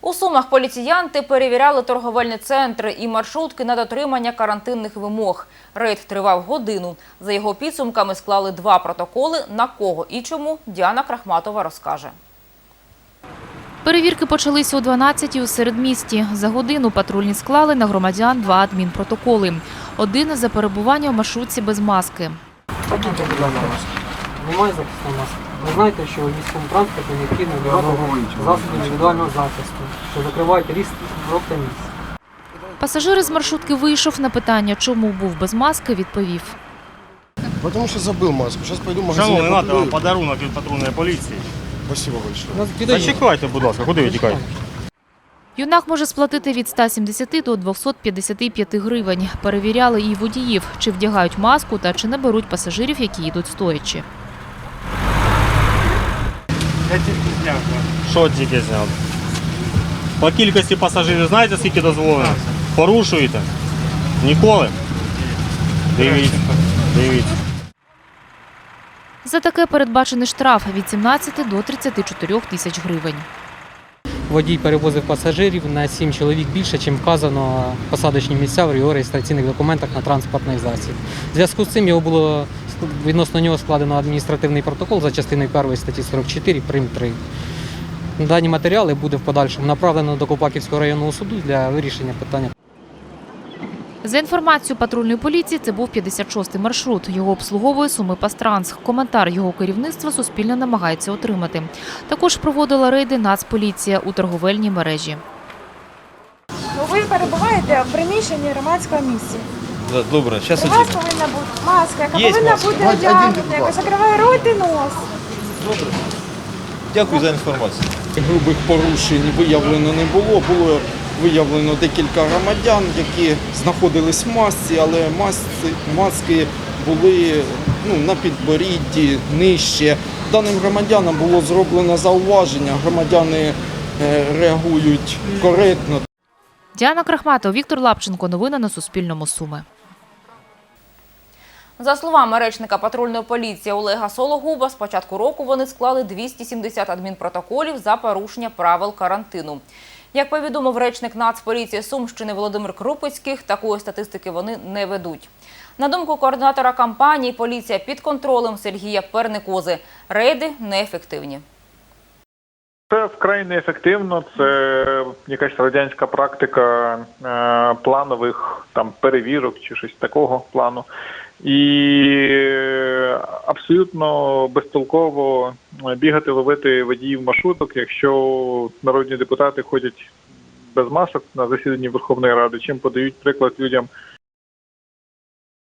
У Сумах поліціянти перевіряли торговельні центри і маршрутки на дотримання карантинних вимог. Рейд тривав годину. За його підсумками склали два протоколи. На кого і чому Діана Крахматова розкаже. Перевірки почалися о 12-й у середмісті. За годину патрульні склали на громадян два адмінпротоколи. Один за перебування в маршрутці без маски. Немає захисної маски. Ви знаєте, що військовому транспорті необхідно вдягати засоби індивідуального захисту, що закривають ріст рот та ніс. Пасажир з маршрутки вийшов на питання, чому був без маски, відповів. Потому что забыл маску. Сейчас пойду в магазин. Шановний, куплю. вам подарунок від патрульної поліції. Спасибо большое. Нас. Зачекайте, будь ласка, куди ви тікаєте? Юнак може сплатити від 170 до 255 гривень. Перевіряли і водіїв, чи вдягають маску та чи не беруть пасажирів, які їдуть стоячи. Я тільки зняв. Що тільки зняв? По кількості пасажирів знаєте, скільки дозволено? Порушуєте? Ніколи? Дивіться, дивіться. За таке передбачений штраф від 17 до 34 тисяч гривень. Водій перевозив пасажирів на 7 чоловік більше, чим вказано посадочні місця в його реєстраційних документах на транспортний засіб. В зв'язку з цим його було відносно нього складено адміністративний протокол за частиною 1 статті 44 прим 3. Дані матеріали буде в подальшому направлено до Копаківського районного суду для вирішення питання. За інформацією патрульної поліції, це був 56-й маршрут. Його обслуговує Суми Пастранс. Коментар його керівництва Суспільне намагається отримати. Також проводила рейди Нацполіція у торговельній мережі. Ви перебуваєте в приміщенні громадського місця. Да, Добре, зараз У вас повинна бути маска, яка Є повинна маска. бути одягнута, один, яка закриває рот і нос. Дякую за інформацію. Грубих порушень виявлено не було. Було виявлено декілька громадян, які знаходились в масці, але маски, маски були ну, на підборідді, нижче. Даним громадянам було зроблено зауваження. Громадяни е, реагують коректно. Діана Крахматова, Віктор Лапченко. Новини на Суспільному. Суми. За словами речника патрульної поліції Олега Сологуба, з початку року вони склали 270 адмінпротоколів за порушення правил карантину. Як повідомив речник Нацполіції Сумщини Володимир Крупицьких, такої статистики вони не ведуть. На думку координатора кампанії, поліція під контролем Сергія Перникози. Рейди неефективні. Вкрай неефективно. Це якась радянська практика е, планових там перевірок чи щось такого плану. І е, абсолютно безтолково бігати, ловити водіїв маршруток, якщо народні депутати ходять без масок на засіданні Верховної Ради, чим подають приклад людям